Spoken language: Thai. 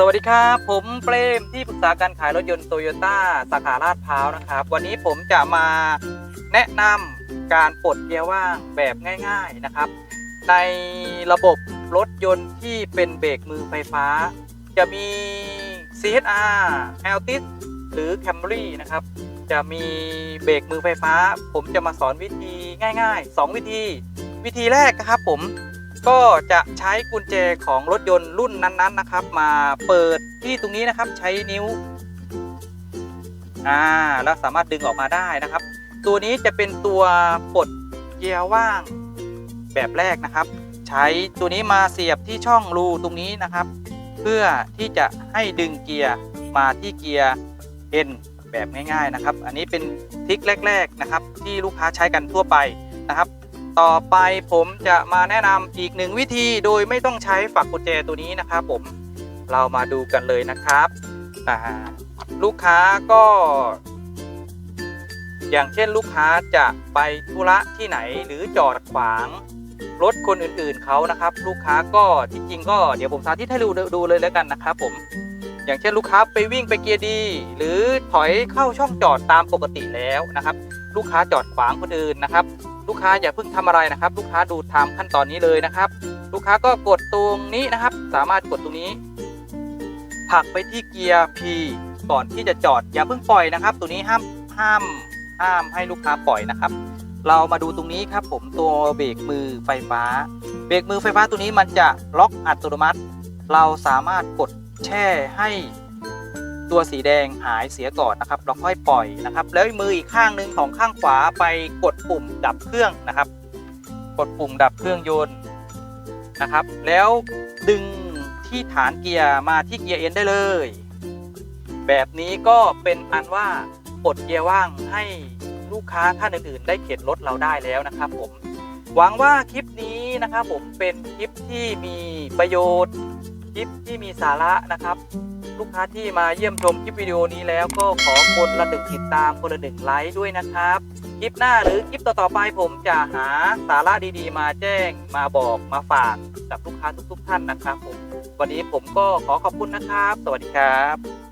สวัสดีครับ ผมเปรมที่ปรึกษาการขายรถยนต์โตโยต้าสาขาลาดพร้าวนะครับ วันนี้ผมจะมาแนะนำการปลดเกียร์ว่างแบบง่ายๆนะครับ ในระบบรถยนต์ที่เป็นเบรกมือไฟฟ้า จะมี CHR Altis หรือ Camry นะครับ จะมีเบรกมือไฟฟ้า ผมจะมาสอนวิธีง่าย ๆ 2 วิธี วิธีแรกนะครับผม ก็จะใช้กุญแจของรถยนต์รุ่นนั้นๆนะครับ มาเปิดที่ตรงนี้นะครับใช้นิ้วอ่าแล้วสามารถดึงออกมาได้นะครับ ตัวนี้จะเป็นตัวปลดเกียร์ว่างแบบแรกนะครับ ใช้ตัวนี้มาเสียบที่ช่องรูตรงนี้นะครับ เพื่อที่จะให้ดึงเกียร์มาที่เกียร์ N แบบง่ายๆนะครับ อันนี้เป็นทริคแรก ๆนะครับ ที่ลูกค้าใช้กันทั่วไปนะครับ ต่อไปผมจะมาแนะนำอีกหนึ่งวิธีโดยไม่ต้องใช้ฝักกุญแจตัวนี้นะครับผมเรามาดูกันเลยนะครับลูกค้าก็ อย่างเช่นลูกค้าจะไปธุระที่ไหนหรือจอดขวางรถคนอื่นๆเขานะครับ ลูกค้าก็จริงๆ ก็เดี๋ยวผมสาธิตให้ดูดูเลยแล้วกันนะครับผมอย่างเช่นลูกค้าไปวิ่งไปเกียร์ดี หรือถอยเข้าช่องจอดตามปกติแล้วนะครับ ลูกค้าจอดขวางคนอื่นนะครับ ลูกค้าอย่าเพิ่งทำอะไรนะครับ ลูกค้าดูตามขั้นตอนนี้เลยนะครับ ลูกค้าก็กดตรงนี้นะครับ สามารถกดตรงนี้ผลักไปที่เกียร์ P ก่อนที่จะจอดอย่าเพิ่งปล่อยนะครับ ตัวนี้ห้ามห้ามห้ามให้ลูกค้าปล่อยนะครับ เรามาดูตรงนี้ครับ ผมตัวเบรกมือไฟฟ้า เบรกมือไฟฟ้าตัวนี้มันจะล็อกอัตโนมัติ เราสามารถกดแช่ให้ ตัวสีแดงหายเสียก่อนนะครับเราค่อยปล่อยนะครับ แล้วมืออีกข้างหนึ่งของข้างขวาไปกดปุ่มดับเครื่องนะครับ กดปุ่มดับเครื่องยนต์นะครับ แล้วดึงที่ฐานเกียร์มาที่เกียร์เอ็นได้เลย แบบนี้ก็เป็นอันว่าปลดเกียร์ว่างให้ลูกค้าท่านอื่น ๆ ได้เข็นรถเราได้แล้วนะครับผมหวังว่าคลิปนี้นะครับผมเป็นคลิปที่มีประโยชน์ คลิปที่มีสาระนะครับ ลูกค้าที่มาเยี่ยมชมคลิปวิดีโอนี้แล้วก็ขอคนละหนึ่งติดตามคนละหนึ่งไลค์ด้วยนะครับ คลิปหน้าหรือคลิปต่อๆไปผมจะหาสาระดีๆ มาแจ้งมาบอกมาฝากกับลูกค้าทุกๆท่านนะครับผมวันนี้ผมก็ขอขอบคุณนะครับ สวัสดีครับ